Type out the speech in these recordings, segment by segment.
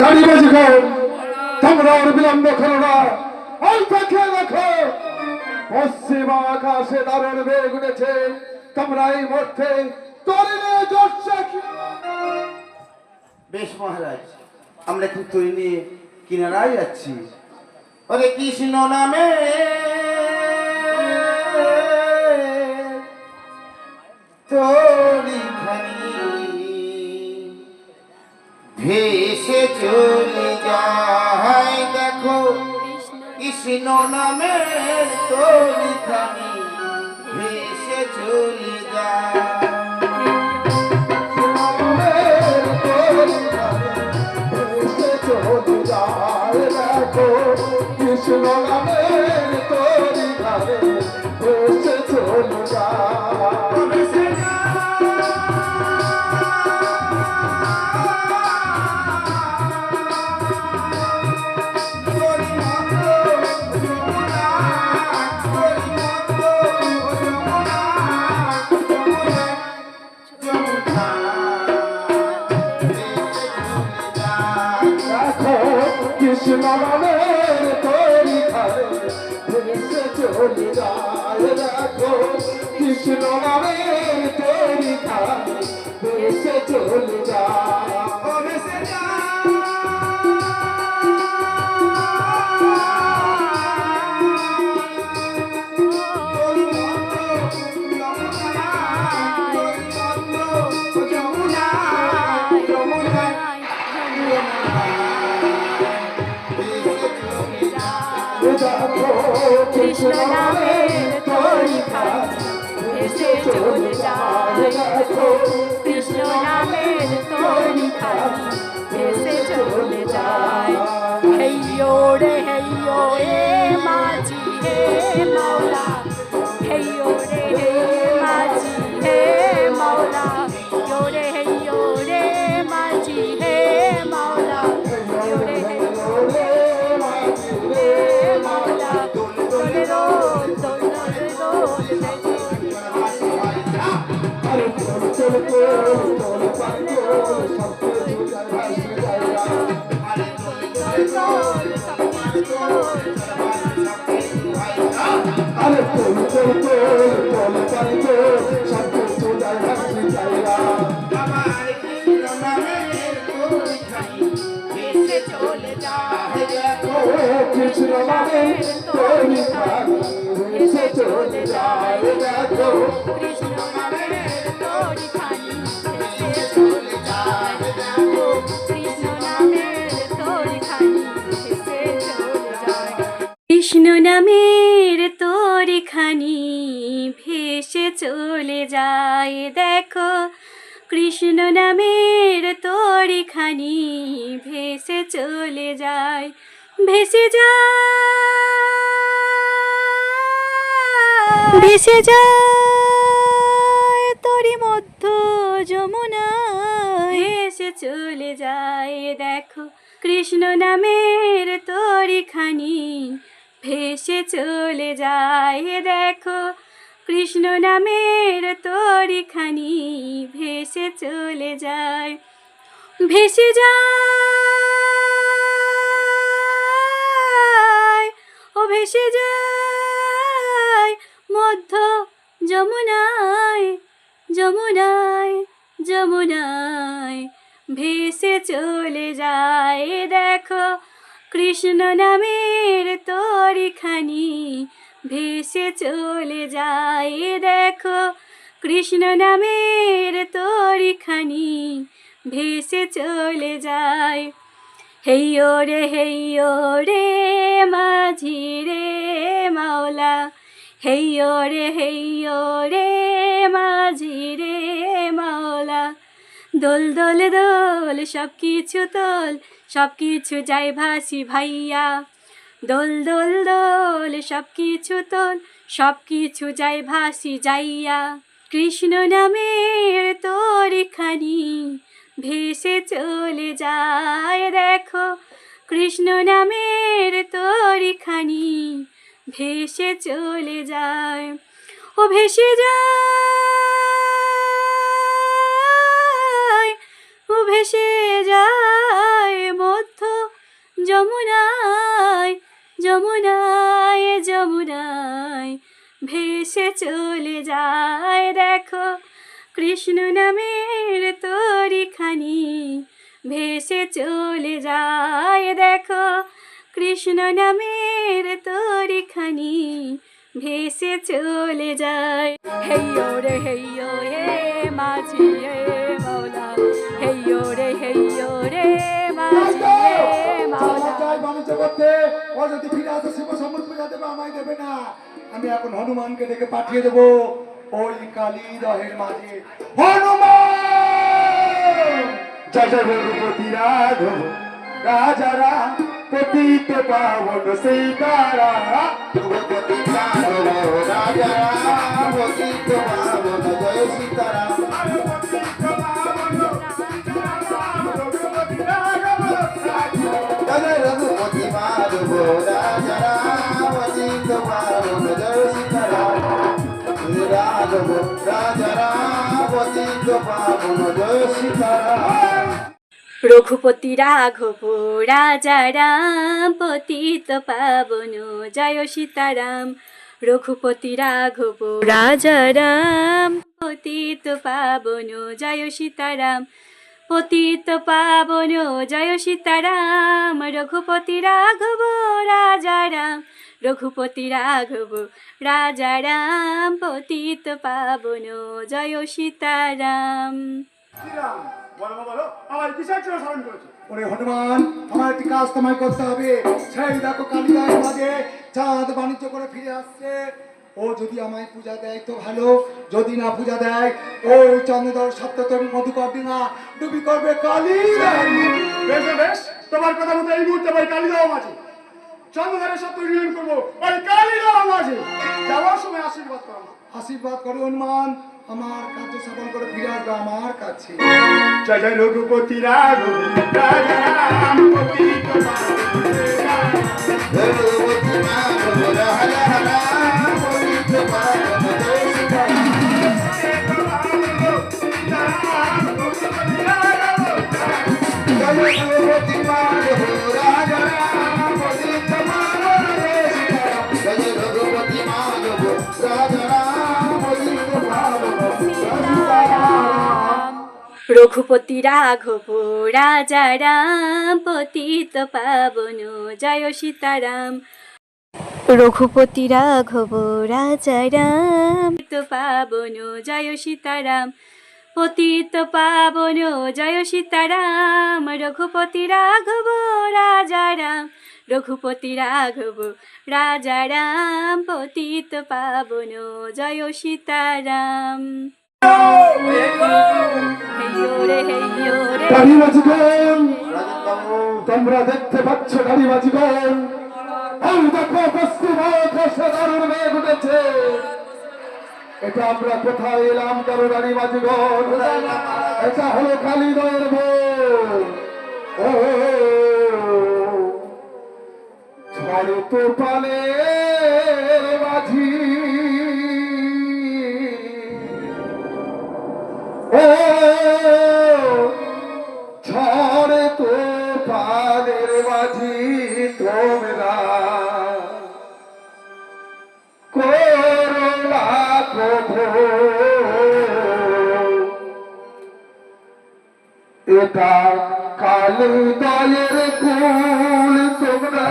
গাড়ি বেজে তোমরা আর বিলম্ব করো না। পাখে দেখো, পশ্চিম আকাশে দারুণ বেগ উঠেছে। তোমরা এই মধ্যে বেশ মহারাজ, আমরা এখন তৈরি নিয়ে কিনারায় যাচ্ছি। ওরে কৃষ্ণ নামে। তোরি ভেসে চলে যায় দেখো কৃষ্ণ নামে তোরি খানি ভেসে চলে যায় কৃষ্ণ নামের বসে চল যায় কৃষ্ণ নামের তরি এসে চলে যায় হেইয়ো দেখো কৃষ্ণ নামের তোরি খানি নামের তোরি খানি ভেসে চলে যায় দেখো। কৃষ্ণ নামের তোরি খানি ভেসে চলে যায় ভেসে যায় ভেসে যায় তোরি মধ্য যমুনা ভেসে চলে যায়, দেখো কৃষ্ণ নামের তোরি খানি ভেসে চলে যায়, দেখো কৃষ্ণ নামের তোরি খানি ভেসে চলে যায়, ভেসে যায় ভেসে যায় মধ্য যমুনায় যমুনায় যমুনায়। ভেসে চলে যায়, দেখো কৃষ্ণ নামের তরিখানি। ভেসে চলে যায়, দেখো কৃষ্ণ নামের তরিখানি। ভেসে চলে যায় হেইয়ো রে হেইয়ো রে মাঝি রে, মাওলা। হেইয়ো রে হেইয়ো রে মাঝি রে, মাওলা। দোল দোল দোল সব কিছু তোল সব কিছু যাই ভাসি ভাইয়া। দোল দোল দোল সব কিছু তোল সব কিছু যাই ভাসি যাইয়া। কৃষ্ণ নামের তোর খানি ভেসে চলে যায়, দেখো কৃষ্ণ নামের তরিখানি। ভেসে চলে যায়, ও ভেসে যায়, ও ভেসে যায় মধ্য যমুনায় যমুনায় যমুনায়। ভেসে চলে যায়। কৃষ্ণ নামের তরিখানি ভেসে চলে যায়। দেখো, কৃষ্ণ নামের তরিখানি ভেসে চলে যায়। হেইয়ো রে, হেইয়ো হে মাঝি মাওলা। হেইয়ো রে হেইয়ো রে, মাঝি হে ও যদি ফিরে আসে শিব পূজা দেবে আমায় দেবে না আমি এখন হনুমানকে ডেকে পাঠিয়ে দেবো। ওই কালী দহের মাঝে হনুমান জয় জয় রঘুপতি রাঘব রাজারা পতিত পাবন সীতারা রঘুপতি রাঘব রাজা রাম পতিত পাবন রঘুপতি রাঘব রাজা রাম পতিত পাবন, জয় সীতারাম। রঘুপতি রাঘব রাজা রাম পতিত পাবন, জয় সীতারাম। পতিত পাবন, জয় সীতারাম। রঘুপতি রাঘব রাজা রাম রঘুপতি রাঘব রাজা রাম পতিত পাবন, জয় সীতারাম। ওরে হনুমান আমার একটি কাজ তোমায় করতে হবে। সেই দেখো কালিদায়ের মাঝে চাঁদ বাণিজ্য করে ফিরে আসছে। ও যদি আমায় পূজা দেয় তো ভালো যদি না পূজা দেয় ওই চন্দ্রধর সপ্ততরী মধুকর ডিঙা ডুবি করবে কালী। বেশ বেশ তোমার কথা মতো এই মুহূর্তে ভাই কালী দেওয়া মাঝে চন্দ্রধারের সাথে করব ওই কালী দেওয়া মাঝে যাওয়ার সময় আশীর্বাদ করো। আশীর্বাদ করে হনুমান। আমার কাছে সফল করে ফিরে আসবে আমার কাছে। জয় জয় রঘুপতি রঘুপতি রাঘব রাজা রাম পতিত পাবন, জয় সীতারাম। রঘুপতি রাঘব রাজা রাম পতিত পাবন, জয় সীতারাম। পতিত পাবন, জয় সীতারাম। রঘুপতি রাঘব রাজা রাম রঘুপতি রাঘব রাজা রাম পতিত পাবন, জয় সীতারাম। হেইয়ো রে হেইয়ো রে গাড়ি বাজিগণ রাজনবাবু তোমরা দেখতে পাচ্ছ গাড়ি বাজিগণ এই দেখো পশ্চিম আকাশে মেঘ উঠেছে। এটা আমরা কোথায় এলাম, কারও গাড়ি বাজিগণ এটা হলো কালীদয়ের ও ঝড় তো পালে ও ঝড় তো পালের মাঝি তোমরা। করোনা প্রভু, এটা কালী দয়ের কুল, তোমরা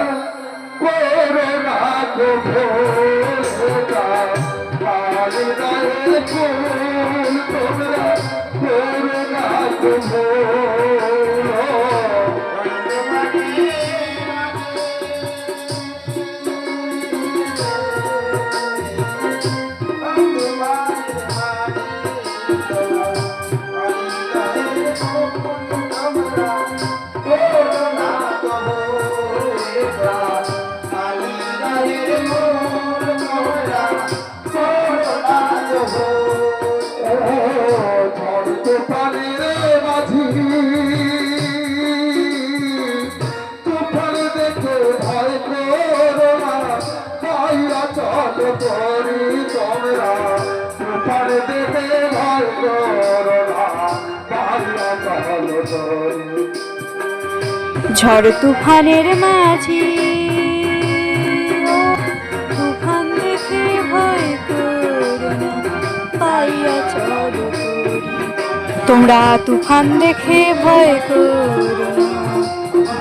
করোনা প্রভু, এটা কালী দয়ের কুল। তোমরা করোনা প্রভু ঝড় ঝড় তুফানের মাঝে। তুফান দেখে ভয় পাইয়া তোমরা তুফান দেখে ভয় করো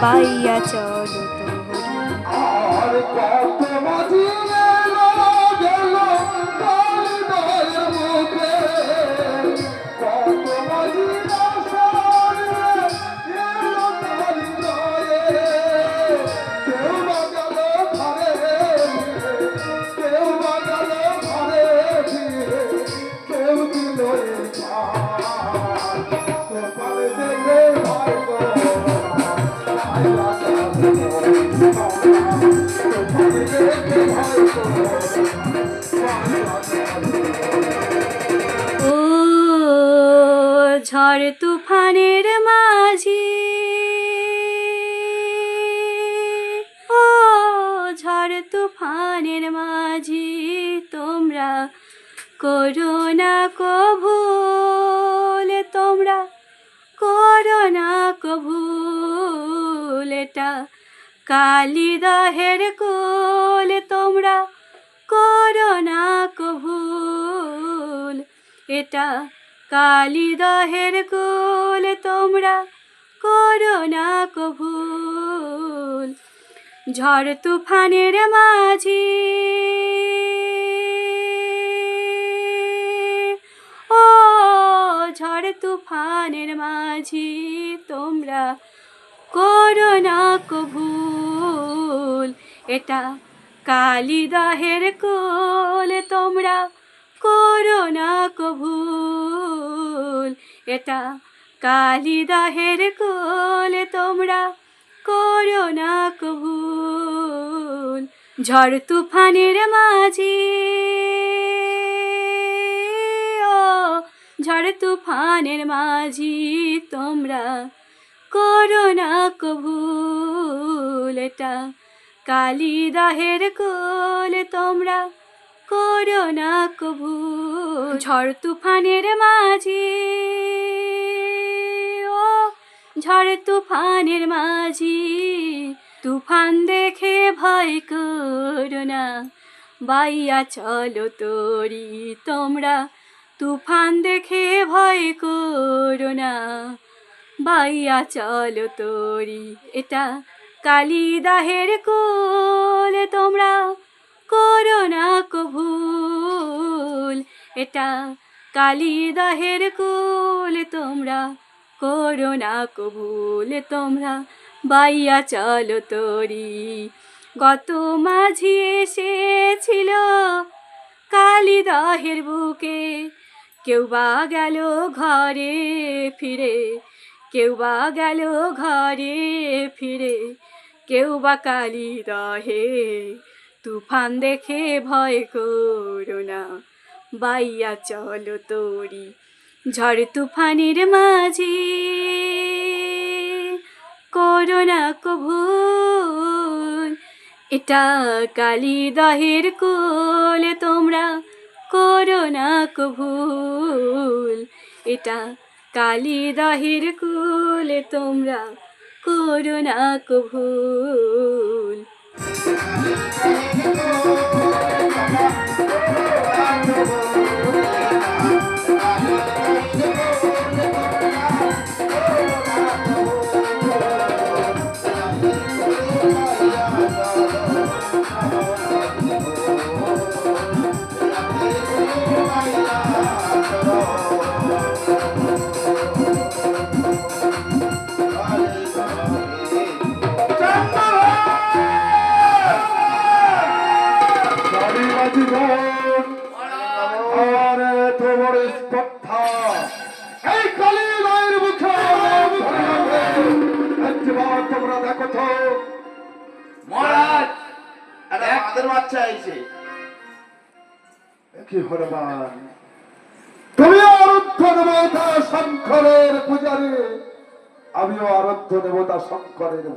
পাইয়া চলো তুফানের মাঝি তোমরা করো না কভুল তোমরা করো না কভুল এটা কালিদাহের কোল, তোমরা করো না কভুল এটা কালিদাহের কোল, তোমরা করো না কভুল ঝড় তুফানের মাঝি। ও, ঝড় তুফানের মাঝি তোমরা করো না কভুল এটা কালিদাহের কোল, তোমরা করো না কভুল এটা কালিদাহের কোল, তোমরা করো না কভুল ঝড় তুফানের মাঝি। ও, ঝড় তুফানের মাঝি তোমরা করো না কভুল এটা কালিদাহের কোল, তোমরা করো না কভুল ঝড় তুফানের মাঝি। ও ঝড় তুফানের মাঝি, তুফান দেখে ভয় করো না। বাইয়া চলো তরি তোমরা, তুফান দেখে ভয় করো না। বাইয়া চলো তরি, এটা কালিদাহের কোল, তোমরা করো না কভুল এটা কালিদাহের কোল, তোমরা করো না কভুল তোমরা, বাইয়া চলো তরি। গত মাঝি এসেছিল কালিদাহের বুকে। কেউ বা গেল ঘরে ফিরে, কেউ বা গেল ঘরে ফিরে। কেউ বা কালি রহে তুফান দেখে ভয় করো না, বাইয়া চলো তোরি। ঝড় তুফানের মাঝে করো না কভুল এটা কালি দহের কোল, তোমরা করো না কভুল এটা কালি দহের কোল, তোমরা করো না কভুল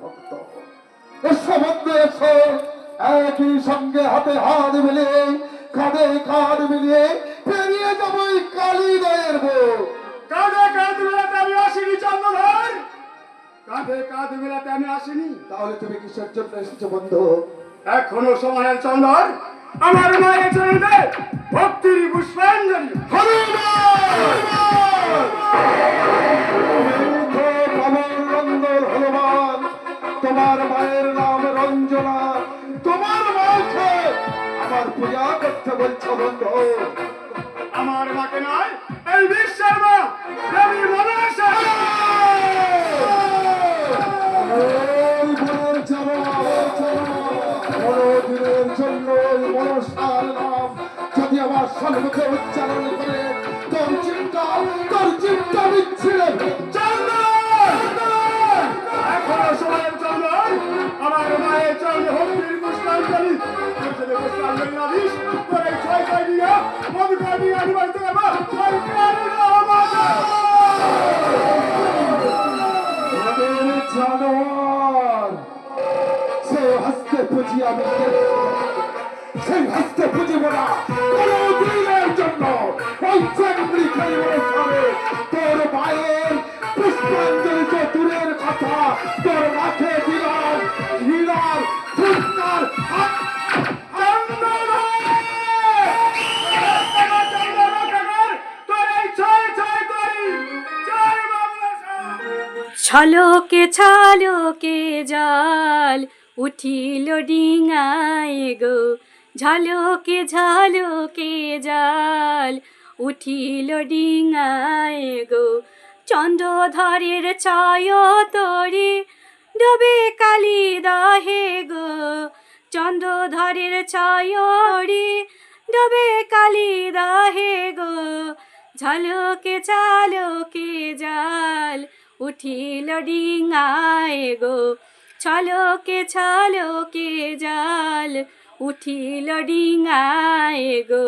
ভক্ত। এসো বন্ধু একই সঙ্গে হাতে হাত মিলিয়ে কাঁধে কাঁধ মিলিয়ে পেরিয়ে যাব এই কালী রায়ের বউ কাঁধে কাঁধ মেলাতে আমি আসিনি চন্দ্রধর। কাঁধে কাঁধে কাঁধ মেলাতে আমি আসিনি। তাহলে তুমি কিসের জন্য এসেছ বন্ধু? এখনও সময়ের চন্দন আমার মায়ের চরণে ভক্তির পুষ্পাঞ্জলি। রঞ্জন তোমার মায়ের নাম রঞ্জনা। তোমার মাকে আমার পূজা করতে বলছো বন্ধু। আমার মাকে নয় এই বিশ্বের মা দেবী মনসা। জন্য মনসার নাম যদি আমার সম্মুখে উচ্চারণ করে সে হস্তে পুঁজি আমি। সেই হস্তে পুঁজিব না কোনো দিনের জন্য ওই চাকরি খাইব কথা তোর মাঠে দিলাম হীরার ফুটকার ছলকে ছলকে জল উঠিল ডিঙায় গো। ঝলকে ঝলকে জল উঠিল ডিঙায় গো। চন্দ্রধরের ছয় তরি ডবে কালী দহে গো। চন্দ্রধরের ছয় ডবে কালী দহে গো। ঝলকে চালকে জাল উঠিল ডিঙায় গো। ছলকে ছলকে জাল উঠিল ডিঙায় গো।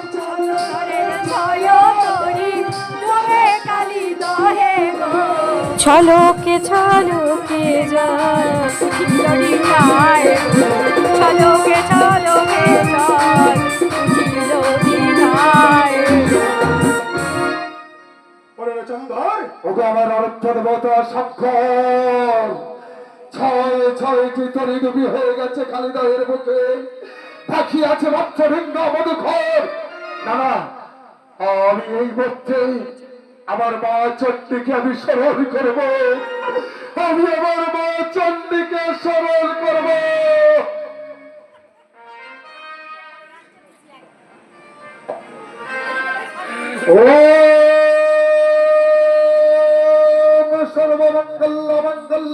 ছলকে ছলকে গো ছলকে ছলকে ওগো আমার অর্থ দেবতা, স্বাক্ষর। ছয় ছয়টি তরি ডুবি হয়ে গেছে পাখি আছে মাত্র ভিন্ন মধুখর। না না আমি এই মধ্যে আমার মা চন্ডীকে আমি স্মরণ করব। আমি আমার মা চন্ডীকে স্মরণ করব। সর্বমঙ্গল মঙ্গল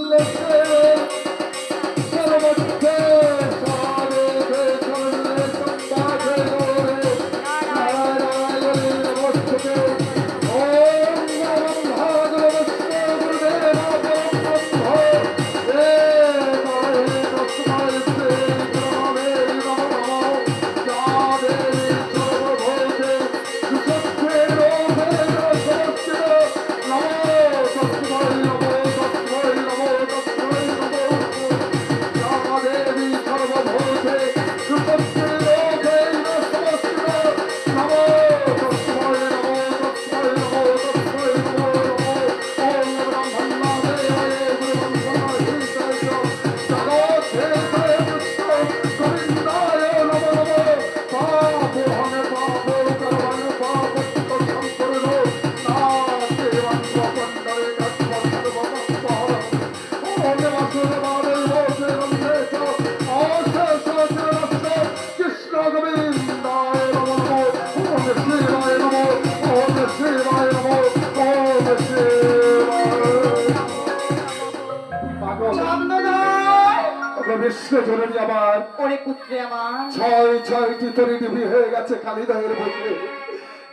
হয়ে গেছে কালিদাহের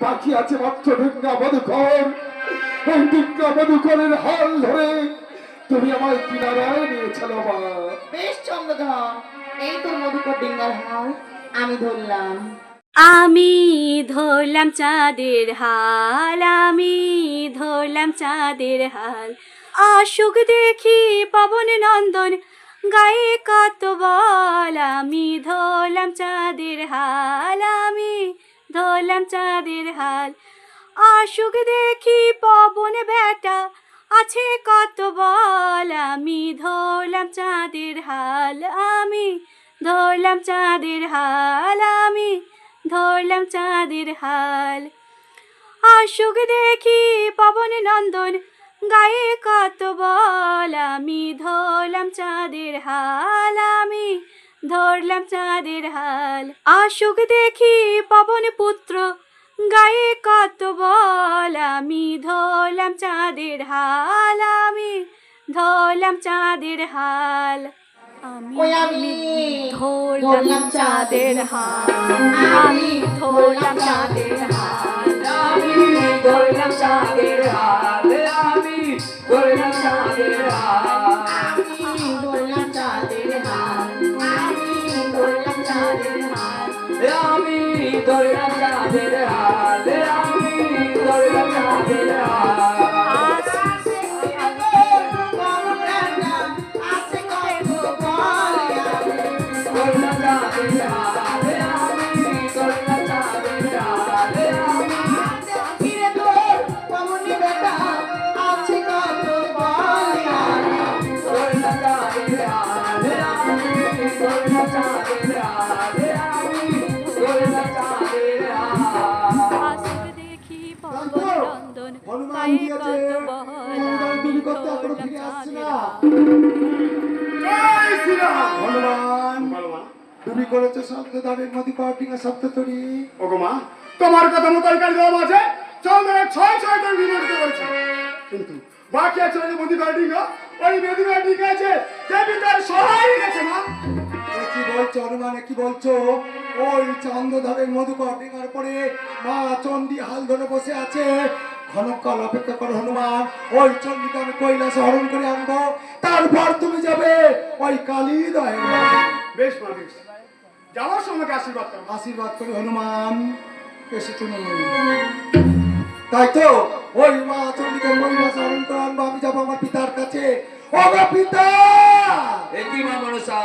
বাকি আছে মাত্র মধুকর। এই ঢুঙ্গা মধুকরের হাল ধরে তুমি আমায় কিনারায় নিয়েছিল মা। বেশ চন্দ্রধর এই তোর মধুকর ডিঙ্গার হাল। আমি ধরলাম। আমি ধরলাম চাঁদের হাল আমি ধরলাম চাঁদের হাল। আশুক দেখি পবন নন্দন গায়ে কত বল, আমি ধরলাম চাঁদের হাল, আমি ধরলাম চাঁদের হাল। আশুক দেখি পবনে বেটা আছে কত বল, আমি ধরলাম চাঁদের হাল, আমি ধরলাম চাঁদের হাল, আমি ধরলাম চাঁদের হাল। আশুক দেখি পবন নন্দন গায়ে কত বল আমি ধরলাম চাঁদের হাল আমি ধরলাম চাঁদের হাল। আশুক দেখি পবন পুত্র গায়ে কত বল আমি ধরলাম চাঁদের হাল আমি ধরলাম চাঁদের হাল। আমি ধরলাম চাঁদের হাল। আমি ধরলাম চাঁদের হাল। আমি ধরলাম চাঁদের হাল। ধরলাম চাঁদের হাল ধরলাম চাঁদের হাল ধরলাম চাঁদের হাল আমি ধরলাম চাঁদের হাল করেছ শব্দ দামের নদী পাউটিং এর শব্দ তরি ওগো মা তোমার কথা মতো কালী দেওয়া আছে চন্দ্রের ছয় ছয় জন বিনোদিত করেছে কিন্তু বাকি আছে ওই মধু গার্ডিং ওই মেধু গার্ডিং আছে দেবী তার সহায় গেছে মা। কি বলছো হনুমান কি বলছো? ওই চন্দ্রধরের মধুকর ডিঙার পরে মা চণ্ডী হাল ধরে বসে আছে। ক্ষণকাল অপেক্ষা করো হনুমান ওই চণ্ডীকে আমি কৈলাসে হরণ আশীর্বাদ করো আশীর্বাদ করি হনুমান এসে তুমি তাই তো ওই মা চণ্ডীকে কৈলাসে হরণ করে আনব আমি যাব আমার পিতার কাছে। ও পিতা! একই মা মনসা?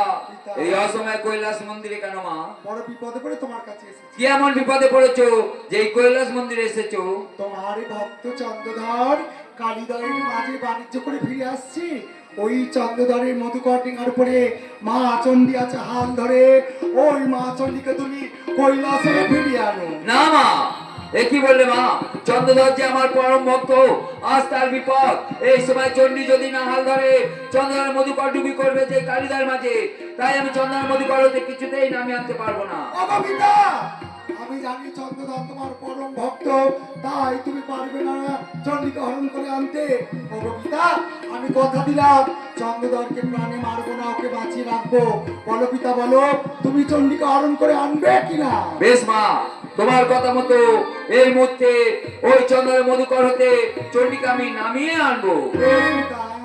এই অসময়ে কৈলাস মন্দিরে কেন মা? বড় বিপদে পড়ে তোমার কাছে এসেছি। কি এমন বিপদে পড়েছো যে এই কৈলাস মন্দিরে এসেছ? তোমার ভক্ত চন্দ্রধর কালীদয়ের মাঝে বাণিজ্য করে ফিরে আসছি। ওই চন্দ্রধরের মধুকর ডিঙার উপরে মা চণ্ডী আছে হাল ধরে ওই মা চন্ডিকা তুমি কৈলাসে ফিরিয়ে আনো। না মা এ কি বললে মা? চন্দ্রধর যে আমার পরম ভক্ত আজ তার বিপদ। এই সময় চণ্ডী যদি না হাল ধরে চন্দ্রের মধুকর ডুবি করবে যে কালিদার মাঝে। তাই আমি চন্দ্রের মধুকর হতে কিছুতেই নামিয়ে আনতে পারব না। আমি জানি চন্দ্রধর তোমার পরম তাই তুমি পারবে না চণ্ডীকে হরণ করে আনতে। অগবিতা আমি কথা দিলাম। চন্দ্রধরকে প্রাণে মারবো না ওকে বাঁচিয়ে রাখব। বলো পিতা বলো তুমি চণ্ডীকে হরণ করে আনবে কিনা? বেশ মা তোমার কথা মতো এই মুহূর্তে ওই চন্দ্রের মধুকর হতে চণ্ডীকে আমি নামিয়ে আনব। পিতা